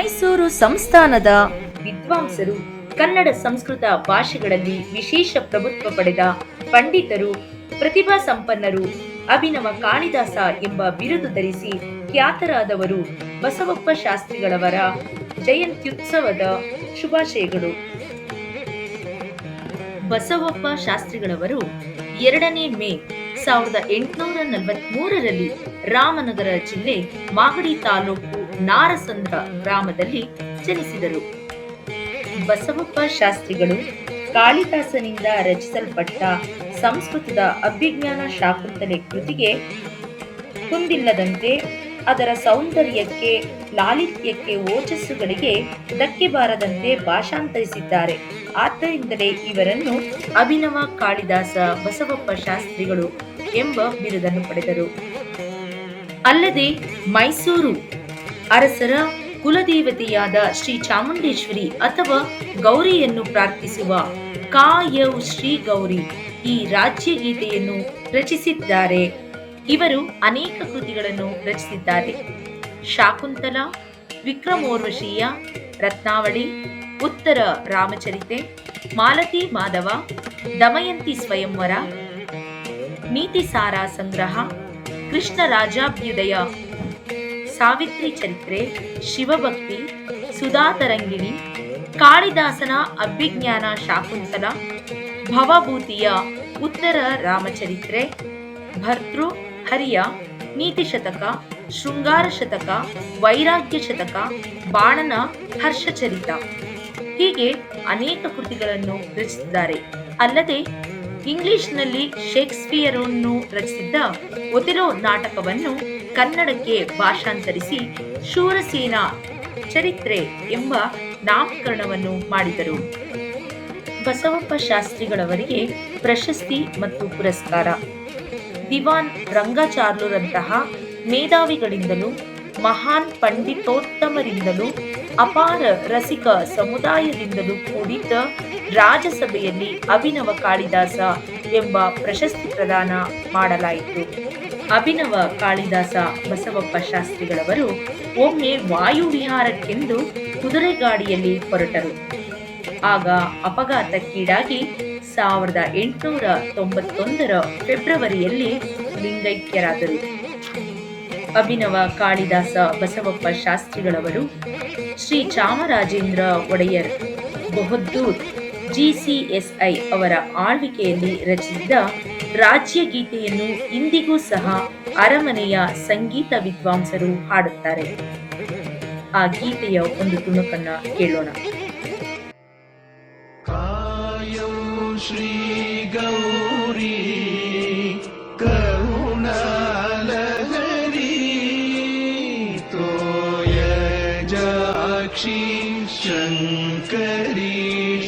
ಮೈಸೂರು ಸಂಸ್ಥಾನದ ವಿದ್ವಾಂಸರು ಕನ್ನಡ ಸಂಸ್ಕೃತ ಭಾಷೆಗಳಲ್ಲಿ ವಿಶೇಷ ಪ್ರಭುತ್ವ ಪಡೆದ ಪಂಡಿತರು, ಪ್ರತಿಭಾ ಸಂಪನ್ನರು, ಅಭಿನವ ಕಾಳಿದಾಸ ಎಂಬ ಬಿರುದು ಧರಿಸಿ ಖ್ಯಾತರಾದವರು ಬಸವಪ್ಪ ಶಾಸ್ತ್ರಿಗಳವರ ಜಯಂತ್ಯುತ್ಸವದ ಶುಭಾಶಯಗಳು. ಬಸವಪ್ಪ ಶಾಸ್ತ್ರಿಗಳವರು ಎರಡನೇ ಮೇ ಸಾವಿರದ ಎಂಟುನೂರ ನಲವತ್ಮೂರರಲ್ಲಿ ರಾಮನಗರ ಜಿಲ್ಲೆ ಮಾಗಡಿ ತಾಲೂಕು ನಾರಸಂದ್ರ ಗ್ರಾಮದಲ್ಲಿ ಜನಿಸಿದರು. ಬಸವಪ್ಪ ಶಾಸ್ತ್ರಿಗಳು ಕಾಳಿದಾಸನಿಂದ ರಚಿಸಲ್ಪಟ್ಟ ಸಂಸ್ಕೃತದ ಅಭಿಜ್ಞಾನ ಶಾಕುಂತಲೆ ಕೃತಿಗೆ ಕುಂದಿಲ್ಲದಂತೆ ಅದರ ಸೌಂದರ್ಯಕ್ಕೆ, ಲಾಲಿತ್ಯಕ್ಕೆ ಓಜಸ್ಸುಗಳಿಗೆ ಧಕ್ಕೆ ಬಾರದಂತೆ ಭಾಷಾಂತರಿಸಿದ್ದಾರೆ. ಆದ್ದರಿಂದಲೇ ಇವರನ್ನು ಅಭಿನವ ಕಾಳಿದಾಸ ಬಸವಪ್ಪ ಶಾಸ್ತ್ರಿಗಳು ಎಂಬ ಬಿರುದನ್ನು ಪಡೆದರು. ಅಲ್ಲದೆ ಮೈಸೂರು ಅರಸರ ಕುಲದೇವತೆಯಾದ ಶ್ರೀ ಚಾಮುಂಡೇಶ್ವರಿ ಅಥವಾ ಗೌರಿಯನ್ನು ಪ್ರಾರ್ಥಿಸುವ ಕಾಯವ್ ಶ್ರೀ ಗೌರಿ ಈ ರಾಜ್ಯ ಗೀತೆಯನ್ನು ರಚಿಸಿದ್ದಾರೆ. ಇವರು ಅನೇಕ ಕೃತಿಗಳನ್ನು ರಚಿಸಿದ್ದಾರೆ. ಶಾಕುಂತಲ, ವಿಕ್ರಮೋರ್ವಶೀಯ, ರತ್ನಾವಳಿ, ಉತ್ತರ ರಾಮಚರಿತೆ, ಮಾಲತಿ ಮಾಧವ, ದಮಯಂತಿ ಸ್ವಯಂವರ, ನೀತಿಸಾರ ಸಂಗ್ರಹ ಕೃಷ್ಣ ರಾಜಾಭ್ಯುದಯ ಸಾವಿತ್ರಿ ಚರಿತ್ರೆ, ಶಿವಭಕ್ತಿ ಸುಧಾತರಂಗಿಣಿ ಕಾಳಿದಾಸನ ಅಭಿಜ್ಞಾನ ಶಾಕುಂತಲ, ಭವಭೂತಿಯ ಉತ್ತರ ರಾಮಚರಿತ್ರೆ, ಭರ್ತೃ ಹರಿಯ ನೀತಿ ಶತಕ, ಶೃಂಗಾರ ಶತಕ, ವೈರಾಗ್ಯ ಶತಕ, ಬಾಣನ ಹರ್ಷಚರಿತ ಹೀಗೆ ಅನೇಕ ಕೃತಿಗಳನ್ನು ರಚಿಸಿದ್ದಾರೆ. ಅಲ್ಲದೆ ಇಂಗ್ಲಿಷ್ನಲ್ಲಿ ಶೇಕ್ಸ್ಪಿಯರನ್ನು ರಚಿಸಿದ್ದ ಒತಿರೋ ನಾಟಕವನ್ನು ಕನ್ನಡಕ್ಕೆ ಭಾಷಾಂತರಿಸಿ ಶೂರಸೇನ ಚರಿತ್ರೆ ಎಂಬ ನಾಮಕರಣವನ್ನು ಮಾಡಿದರು. ಬಸವಪ್ಪ ಶಾಸ್ತ್ರಿಗಳವರಿಗೆ ಪ್ರಶಸ್ತಿ ಮತ್ತು ಪುರಸ್ಕಾರ. ದಿವಾನ್ ರಂಗಾಚಾರ್ಲುರಂತಹ ಮೇಧಾವಿಗಳಿಂದಲೂ, ಮಹಾನ್ ಪಂಡಿತೋತ್ತಮರಿಂದಲೂ, ಅಪಾರ ರಸಿಕ ಸಮುದಾಯದಿಂದಲೂ ಕೂಡಿದ್ದ ರಾಜಸಭೆಯಲ್ಲಿ ಅಭಿನವ ಕಾಳಿದಾಸ ಎಂಬ ಪ್ರಶಸ್ತಿ ಪ್ರದಾನ ಮಾಡಲಾಯಿತು. ಅಭಿನವ ಕಾಳಿದಾಸ ಬಸವಪ್ಪ ಶಾಸ್ತ್ರಿಗಳವರು ಒಮ್ಮೆ ವಾಯುವಿಹಾರಕ್ಕೆಂದು ಕುದುರೆಗಾಡಿಯಲ್ಲಿ ಹೊರಟರು. ಆಗ ಅಪಘಾತಕ್ಕೀಡಾಗಿ ಸಾವಿರದ ಎಂಟುನೂರ ತೊಂಬತ್ತೊಂದರ ಫೆಬ್ರವರಿಯಲ್ಲಿ ಲಿಂಗೈಕ್ಯರಾದರು. ಅಭಿನವ ಕಾಳಿದಾಸ ಬಸವಪ್ಪ ಶಾಸ್ತ್ರಿಗಳವರು ಶ್ರೀ ಚಾಮರಾಜೇಂದ್ರ ಒಡೆಯರ್, ಬಹದ್ದೂರ್ ಜಿಸಿಎಸ್ಐ ಅವರ ಆಳ್ವಿಕೆಯಲ್ಲಿ ರಚಿಸಿದ ರಾಜ್ಯ ಗೀತೆಯನ್ನು ಇಂದಿಗೂ ಸಹ ಅರಮನೆಯ ಸಂಗೀತ ವಿದ್ವಾಂಸರು ಹಾಡುತ್ತಾರೆ. ಆ ಗೀತೆಯ ಒಂದು ತುಣುಕನ್ನ ಕೇಳೋಣ. ಶ್ರೀ ಗೌರಿ ತೋಯ ಜಾಕ್ಷಿ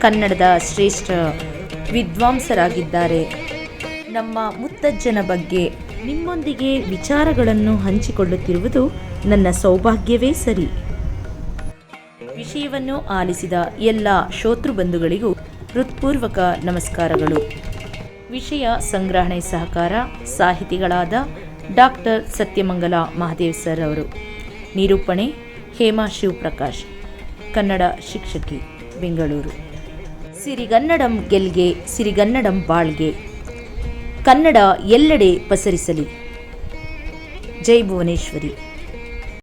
ಕನ್ನಡದ ಶ್ರೇಷ್ಠ ವಿದ್ವಾಂಸರಾಗಿದ್ದಾರೆ. ನಮ್ಮ ಮುತ್ತಜ್ಜನ ಬಗ್ಗೆ ನಿಮ್ಮೊಂದಿಗೆ ವಿಚಾರಗಳನ್ನು ಹಂಚಿಕೊಳ್ಳುತ್ತಿರುವುದು ನನ್ನ ಸೌಭಾಗ್ಯವೇ ಸರಿ. ವಿಷಯವನ್ನು ಆಲಿಸಿದ ಎಲ್ಲ ಶ್ರೋತೃಬಂಧುಗಳಿಗೂ ಹೃತ್ಪೂರ್ವಕ ನಮಸ್ಕಾರಗಳು. ವಿಷಯ ಸಂಗ್ರಹಣೆ ಸಹಕಾರ ಸಾಹಿತಿಗಳಾದ ಡಾಕ್ಟರ್ ಸತ್ಯಮಂಗಲ ಮಹಾದೇವ್ ಸರ್ ಅವರು. ನಿರೂಪಣೆ ಹೇಮಾ ಶಿವಪ್ರಕಾಶ್. ಕನ್ನಡ ಶಿಕ್ಷಕಿ, ಬೆಂಗಳೂರು. ಸಿರಿಗನ್ನಡಂ ಗೆಲ್ಗೆ ಸಿರಿಗನ್ನಡಂ ಬಾಳ್ಗೆ. ಕನ್ನಡ ಎಲ್ಲೆಡೆ ಪಸರಿಸಲಿ. ಜೈ ಭುವನೇಶ್ವರಿ.